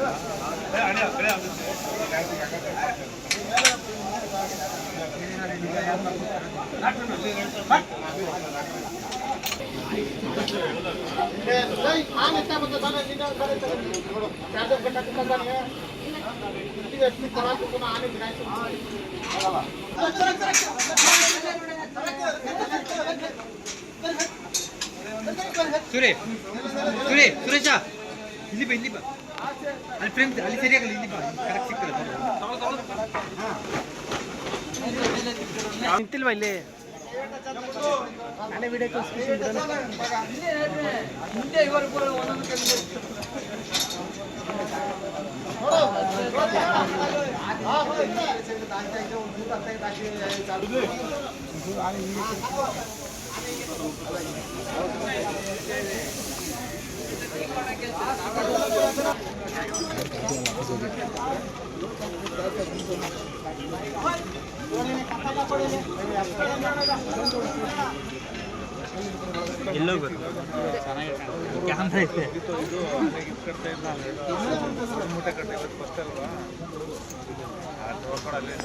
아니야 그래 안 됐어. 수리, 수리, 수리자. 일리 봐, 일리 봐. ಅಲ್ಲಿ ಫ್ರೇಮ್ ಅಲ್ಲಿ ಸರಿಯಾಗಲ್ಲ ಇಲ್ಲಿ ಕರೆಕ್ಟ್ ಸಿಕ್ಕಲ್ಲ ನಿಂತಿಲ್ವಾ ಇಲ್ಲಿ? ನಾನೇ ವಿಡಿಯೋ ಎಲ್ಲೋಗ್ಬೇಕು ಕ್ಯಾಮ್ರಾ ಐತೆ ಮೂಟೆ ಕಟ್ಟಿ ಫಸ್ಟ್ ಅಲ್ವಾ ನೋಡ್ಕೊಳ್ಳಲ್ಲಿ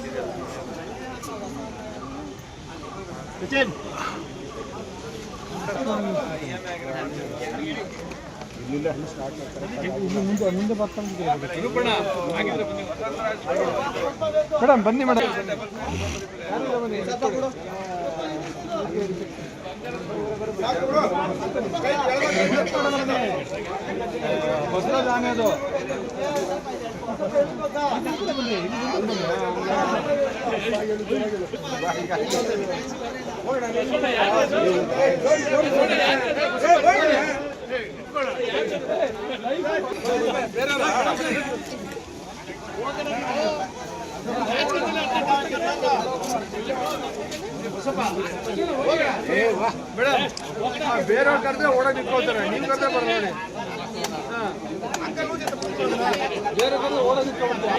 ಮೇಡಮ್ ಬನ್ನಿ ಮೇಡಮ್ ಬಸವರಾಜ್ ಆನೆ ಅದು ಮೇಡಮ್ ಬೇರೆಯವ್ರು ಕರೆದ್ರೆ ಓಡೋಕೆ ನಿಂತ್ಕೊಳ್ತಾರೆ ನೀವು ಕರೆದ್ರೆ ಬರ ನೋಡಿ ಬೇರೆ ಕರೆದ್ರೆ ಓಡೋಕೆ ನಿಂತ್ಕೊಳ್ತಾರೆ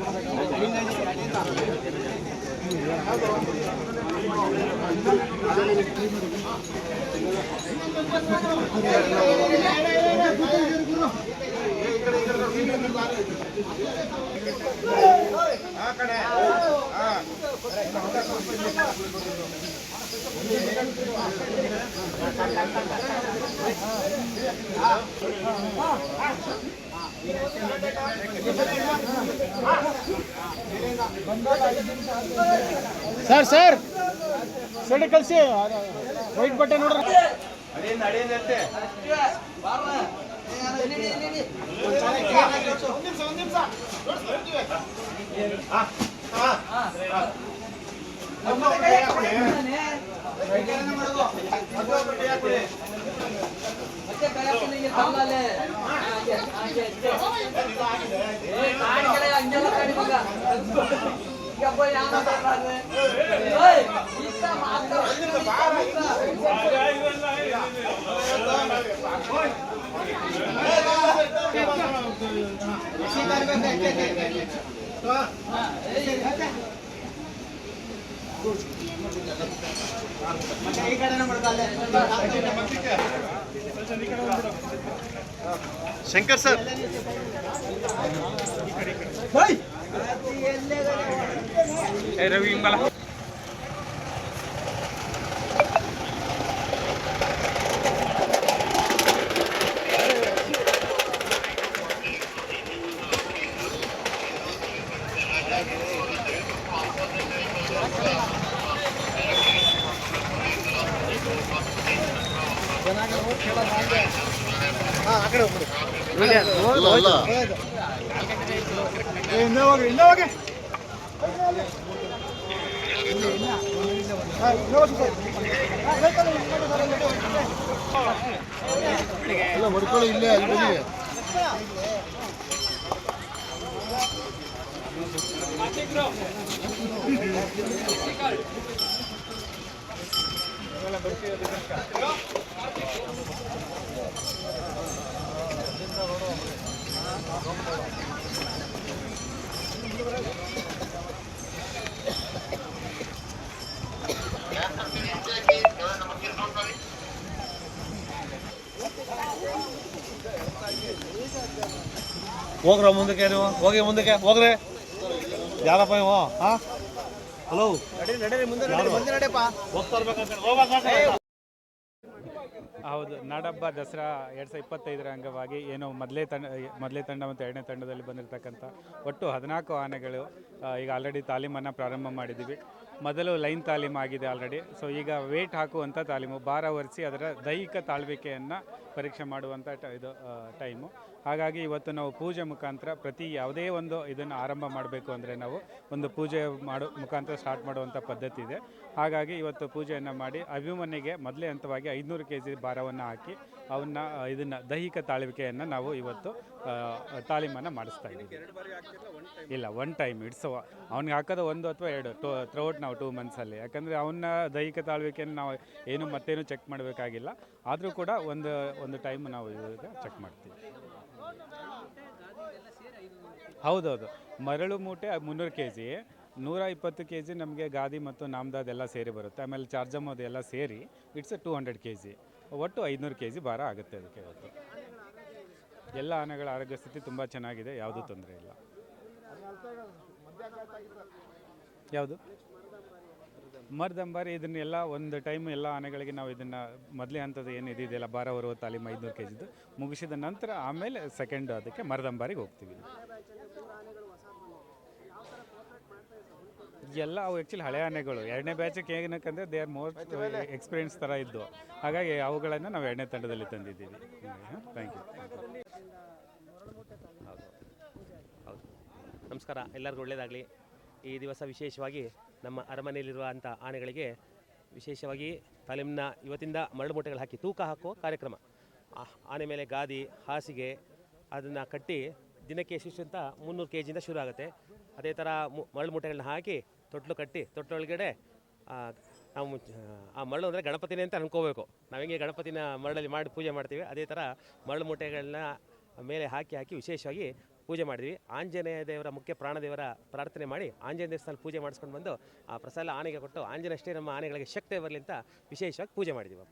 ఆ ಸರ್ ಸರ್ ಸೈಡ್ ಕಳಿಸಿ ವೈಟ್ ಬಟ್ಟೆ ನೋಡ್ರಿ ಮತ್ತೆ ಬೆಳಕಿನಿಗೆ ತಮ್ಮಲ್ಲೇ ಹಾಗೆ ಹಾಗೆ ಕಾಡಿಗೆಲ್ಲ ಹಂಗೆಲ್ಲ ಕಾಡಿ ಮಗ ಗಬ್ಬ ಯಾರು ಬರ್ಬಾರ್ದು ಇಷ್ಟ ಮಾತ್ರ ಇಷ್ಟ ಶಂಕರ್ ಸರ್. ರವಿ ಹಿಂಬಲ ಕಡೆ ಹೋಗ್ಬಿಡಿ ಏ, ಹಿಂದೆ ಹೋಗಿ ಹಿಂದೆ ಹೋಗಿ ಹಾ, ಹಿಂದೆ ಹೋಗಿ ಸರ್. ಹಾ, ಬೇಕಲ್ಲ, ಹಿಂದೆ ಹೋಗಿ ಸರ್, ಹಿಂದೆ. ಎಲ್ಲ ಹೊಡ್ಕೊಳ್ಳಿ ಇಲ್ಲೇ ಅಲ್ಲಿ ಬನ್ನಿ ಹೋಗ್ರ ಮುಂದಕ್ಕೆ ನೀವು. ಹೋಗಿ ಮುಂದಕ್ಕೆ. ಹೋಗ್ರೆ. ಯಾರಪ್ಪ ನೀವು ಹಾ? ಹಲೋ. ಹೋಗ್ತಾ ಇರ್ಬೇಕಂತ ಹೋಗ್ಬೇಕಂತ ಹೌದು ನಾಡಬ್ಬ ದಸರಾ ಎರಡು ಸಾವಿರ ಇಪ್ಪತ್ತೈದರ ಅಂಗವಾಗಿ ಏನು ಮೊದಲೇ ತಂಡ ಮೊದಲೇ ತಂಡ ಮತ್ತು ಎರಡನೇ ತಂಡದಲ್ಲಿ ಬಂದಿರತಕ್ಕಂಥ ಒಟ್ಟು ಹದಿನಾಲ್ಕು ಆನೆಗಳು ಈಗ ಆಲ್ರೆಡಿ ತಾಲೀಮನ್ನು ಪ್ರಾರಂಭ ಮಾಡಿದ್ದೀವಿ. ಮೊದಲು ಲೈನ್ ತಾಲೀಮು ಆಗಿದೆ ಆಲ್ರೆಡಿ ಸೊ ಈಗ ವೇಟ್ ಹಾಕುವಂಥ ತಾಲೀಮು ಭಾರ ಒರೆಸಿ ಅದರ ದೈಹಿಕ ತಾಳ್ವಿಕೆಯನ್ನು ಪರೀಕ್ಷೆ ಮಾಡುವಂಥ ಟ- ಇದು ಟೈಮು. ಹಾಗಾಗಿ ಇವತ್ತು ನಾವು ಪೂಜೆ ಮುಖಾಂತರ ಪ್ರತಿ ಯಾವುದೇ ಒಂದು ಇದನ್ನು ಆರಂಭ ಮಾಡಬೇಕು ಅಂದರೆ ನಾವು ಒಂದು ಪೂಜೆ ಮಾಡೋ, ಮುಖಾಂತರ ಸ್ಟಾರ್ಟ್ ಮಾಡುವಂಥ ಪದ್ಧತಿ ಇದೆ. ಹಾಗಾಗಿ ಇವತ್ತು ಪೂಜೆಯನ್ನು ಮಾಡಿ ಅಭಿಮನ್ಯಿಗೆ ಮೊದಲೇ ಹಂತವಾಗಿ ಐದುನೂರು ಕೆ ಜಿ ಭಾರವನ್ನು ಹಾಕಿ ಅವನ್ನ ಇದನ್ನು ದೈಹಿಕ ತಾಳ್ವಿಕೆಯನ್ನು ನಾವು ಇವತ್ತು ತಾಲೀಮನ್ನು ಮಾಡಿಸ್ತಾ ಇದ್ದೀವಿ. ಇಲ್ಲ ಒನ್ ಟೈಮ್ ಇಟ್ಸ್ ಅವ್ನಿಗೆ ಹಾಕೋದು ಒಂದು ಅಥವಾ ಎರಡು ಟು ಥ್ರೌಟ್ ನಾವು ಟೂ ಮಂತ್ಸಲ್ಲಿ ಯಾಕಂದರೆ ಅವನ್ನ ದೈಹಿಕ ತಾಳ್ವಿಕೆಯನ್ನು ನಾವು ಏನು ಮತ್ತೇನು ಚೆಕ್ ಮಾಡಬೇಕಾಗಿಲ್ಲ. ಆದರೂ ಕೂಡ ಒಂದು ಒಂದು ಟೈಮ್ ನಾವು ಇವಾಗ ಚೆಕ್ ಮಾಡ್ತೀವಿ. ಹೌದೌದು. ಮರಳು ಮೂಟೆ ಮುನ್ನೂರು ಕೆ ಜಿ ನೂರ ಇಪ್ಪತ್ತು ಕೆ ಜಿ ನಮಗೆ ಗಾದಿ ಮತ್ತು ನಾಮ್ದಾದ್ ಎಲ್ಲ ಸೇರಿ ಬರುತ್ತೆ. ಆಮೇಲೆ ಚಾರ್ಜಮ್ ಅದೆಲ್ಲ ಸೇರಿ it's two hundred K G ಒಟ್ಟು ಐದುನೂರು ಕೆ ಜಿ ಭಾರ ಆಗುತ್ತೆ ಅದಕ್ಕೆ ಇವತ್ತು. ಎಲ್ಲ ಆನೆಗಳ ಆರೋಗ್ಯ ಸ್ಥಿತಿ ತುಂಬ ಚೆನ್ನಾಗಿದೆ, ಯಾವುದೂ ತೊಂದರೆ ಇಲ್ಲ. ಯಾವುದು? ಮರ್ದಂಬಾರಿ ಇದನ್ನೆಲ್ಲ ಒಂದು ಟೈಮ್ ಎಲ್ಲ ಆನೆಗಳಿಗೆ ನಾವು ಇದನ್ನು ಮೊದಲೇ ಹಂತದ ಏನು ಇದೆಯಲ್ಲ, ಬಾರ ಹೊರುವ ತಾಲೀಮು ಐದುನೂರು ಕೆ ಜಿದು ಮುಗಿಸಿದ ನಂತರ ಆಮೇಲೆ ಸೆಕೆಂಡ್ ಅದಕ್ಕೆ ಮರದಂಬಾರಿಗೆ ಹೋಗ್ತೀವಿ ಎಲ್ಲ ಅವು ಆ್ಯಕ್ಚುಲಿ ಹಳೆ ಆನೆಗಳು. ಎರಡನೇ ಬ್ಯಾಚಕ್ಕೆ ಏನಕ್ಕಂದ್ರೆ ದೇ ಆರ್ ಮೋಸ್ಟ್ ಎಕ್ಸ್ಪೀರಿಯನ್ಸ್ ಥರ ಇದ್ದು ಹಾಗಾಗಿ ಅವುಗಳನ್ನು ನಾವು ಎರಡನೇ ತಂಡದಲ್ಲಿ ತಂದಿದ್ದೀವಿ. ಥ್ಯಾಂಕ್ ಯು ಹೌದು. ನಮಸ್ಕಾರ. ಎಲ್ಲರಿಗೂ ಒಳ್ಳೆಯದಾಗಲಿ ಈ ದಿವಸ ವಿಶೇಷವಾಗಿ ನಮ್ಮ ಅರಮನೆಯಲ್ಲಿರುವಂಥ ಆನೆಗಳಿಗೆ ವಿಶೇಷವಾಗಿ ತಾಲೀಮಿನ ಇವತ್ತಿಂದ ಮರಳು ಮೂಟೆಗಳು ಹಾಕಿ ತೂಕ ಹಾಕುವ ಕಾರ್ಯಕ್ರಮ. ಆನೆ ಮೇಲೆ ಗಾದಿ, ಹಾಸಿಗೆ ಅದನ್ನು ಕಟ್ಟಿ ದಿನಕ್ಕೆ ಅಂತ ಮುನ್ನೂರು ಕೆ ಜಿಯಿಂದ ಶುರು ಆಗುತ್ತೆ. ಅದೇ ಥರ ಮರಳು ಮೂಟೆಗಳನ್ನ ಹಾಕಿ ತೊಟ್ಲು ಕಟ್ಟಿ ತೊಟ್ಟೊಳಗಡೆ ನಾವು ಆ ಮರಳು ಅಂದರೆ ಗಣಪತಿನೇ ಅಂತ ಅನ್ಕೋಬೇಕು. ನಾವು ಹೆಂಗೆ ಗಣಪತಿನ ಮರಳಲ್ಲಿ ಮಾಡಿ ಪೂಜೆ ಮಾಡ್ತೀವಿ, ಅದೇ ಥರ ಮರಳು ಮೂಟೆಗಳನ್ನ ಮೇಲೆ ಹಾಕಿ ಹಾಕಿ ವಿಶೇಷವಾಗಿ ಪೂಜೆ ಮಾಡಿದ್ವಿ. ಆಂಜನೇಯ ದೇವರ ಮುಖ್ಯ ಪ್ರಾಣದೇವರ ಪ್ರಾರ್ಥನೆ ಮಾಡಿ ಆಂಜನೇಯ ದೇವಸ್ಥಾನ ಪೂಜೆ ಮಾಡಿಸ್ಕೊಂಡು ಬಂದು ಆ ಪ್ರಸಾದ ಆನೆಗೆ ಕೊಟ್ಟು ಆಂಜನೇಯ ನಮ್ಮ ಆನೆಗಳಿಗೆ ಶಕ್ತಿ ಬರಲಿ ಅಂತ ವಿಶೇಷವಾಗಿ ಪೂಜೆ ಮಾಡಿದ್ದೀವಿ